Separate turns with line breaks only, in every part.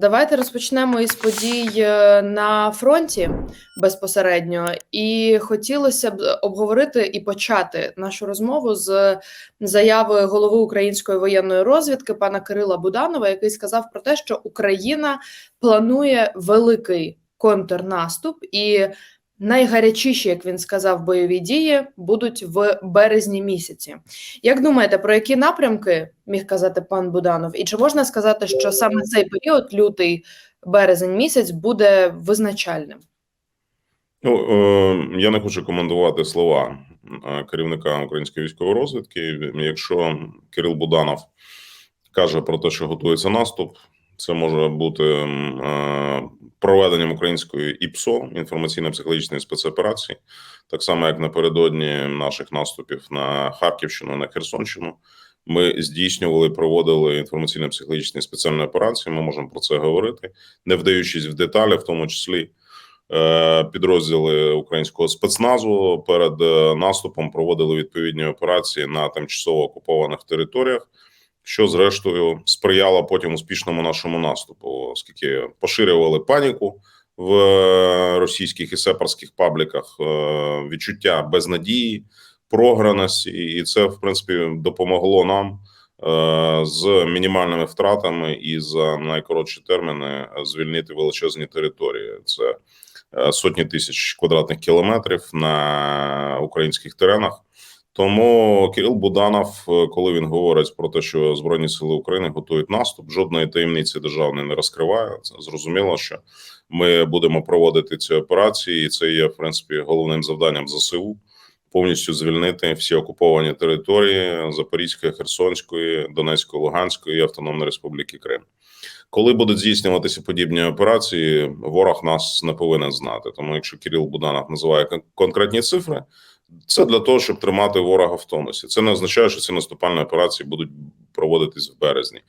Давайте розпочнемо із подій е, на фронті безпосередньо, і хотілося б обговорити і почати нашу розмову з заяви голови української воєнної розвідки пана Кирила Буданова, який сказав про те, що Україна планує великий контрнаступ, і найгарячіші, як він сказав, бойові дії будуть в березні місяці. Як думаєте, про які напрямки міг казати пан Буданов? І чи можна сказати, що саме цей період, лютий березень місяць, буде визначальним?
Ну, е, я не хочу коментувати слова е, керівника української військової розвідки. Якщо Кирил Буданов каже про те, що готується наступ, це може бути е, проведенням української ІПСО інформаційно-психологічної спецоперації, так само як напередодні наших наступів на Харківщину, на Херсонщину. Ми здійснювали, проводили інформаційно-психологічні спеціальні операції. Ми можемо про це говорити, не вдаючись в деталі, в тому числі. Е, Підрозділи українського спецназу перед е, наступом проводили відповідні операції на тимчасово окупованих територіях, що зрештою сприяло потім успішному нашому наступу, оскільки поширювали паніку в е, російських і сепарських пабліках, е, відчуття безнадії, програності, і це в принципі допомогло нам е, з мінімальними втратами і за найкоротші терміни звільнити величезні території. Це сотні тисяч квадратних кілометрів на українських теренах. Тому Кирил Буданов, е, коли він говорить про те, що Збройні сили України готують наступ, жодної таємниці державної не розкриває. Це зрозуміло, що ми будемо проводити ці операції, і це є в принципі головним завданням ЗСУ повністю звільнити всі окуповані території Запорізької, Херсонської, Донецької, Луганської і Автономної Республіки Крим. Коли будуть здійснюватися подібні операції, ворог нас не повинен знати. Тому, якщо Кирил Буданов називає конкретні цифри, це для того, щоб тримати ворога в тонусі. Це не означає, що ці наступальні операції будуть проводитись в березні.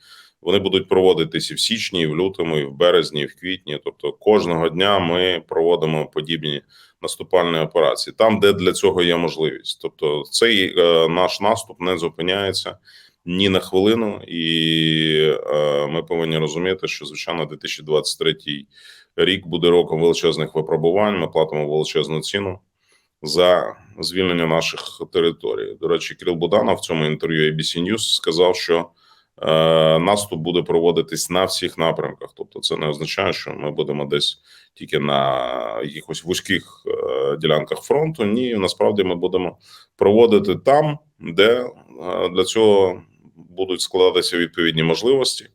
Вони будуть проводитись і в січні, і в лютому, і в березні, і в квітні. Тобто кожного дня ми проводимо подібні наступальні операції там, де для цього є можливість. Тобто, цей е, наш наступ не зупиняється ні на хвилину, і е, ми повинні розуміти, що звичайно 2023 рік буде роком величезних випробувань. Ми платимо величезну ціну за звільнення наших територій. До речі, Кирил Буданов в цьому інтерв'ю ABC News сказав, що е, наступ буде проводитись на всіх напрямках. Тобто, це не означає, що ми будемо десь тільки на якихось вузьких е, ділянках фронту. Ні, насправді ми будемо проводити там, де е, для цього будуть складатися відповідні можливості.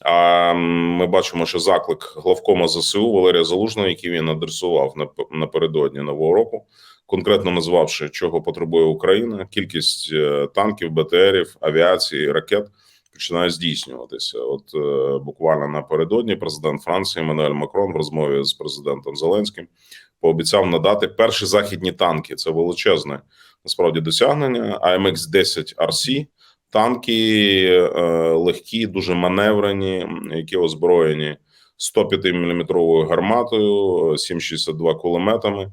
А ми бачимо, що заклик главкома ЗСУ Валерія Залужного, який він адресував нап- напередодні нового року, конкретно назвавши, чого потребує Україна, кількість е, танків, БТРів, авіації, ракет починає здійснюватися. От е, буквально напередодні президент Франції Еммануель Макрон в розмові з президентом Зеленським пообіцяв надати перші західні танки. Це величезне насправді досягнення. АМХ 10 RC танки е, легкі, дуже маневрені, які озброєні 105 мм гарматою, 7,62 кулеметами,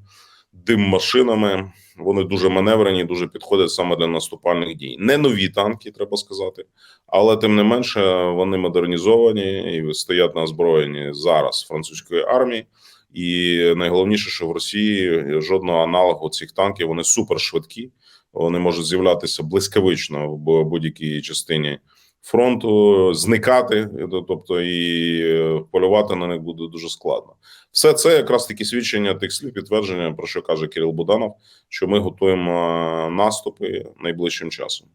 дим-машинами. Вони дуже маневрені, дуже підходять саме для наступальних дій. Не нові танки, треба сказати, але тим не менше вони модернізовані і стоять на озброєнні зараз французької армії. І найголовніше, що в Росії жодного аналогу цих танків вони супершвидкі. Вони можуть з'являтися блискавично в будь-якій частині фронту, зникати, тобто і е, полювати на них буде дуже складно. Все це якраз такі свідчення тих слів, підтвердження про що каже Кирил Буданов, що ми готуємо е, наступи найближчим часом.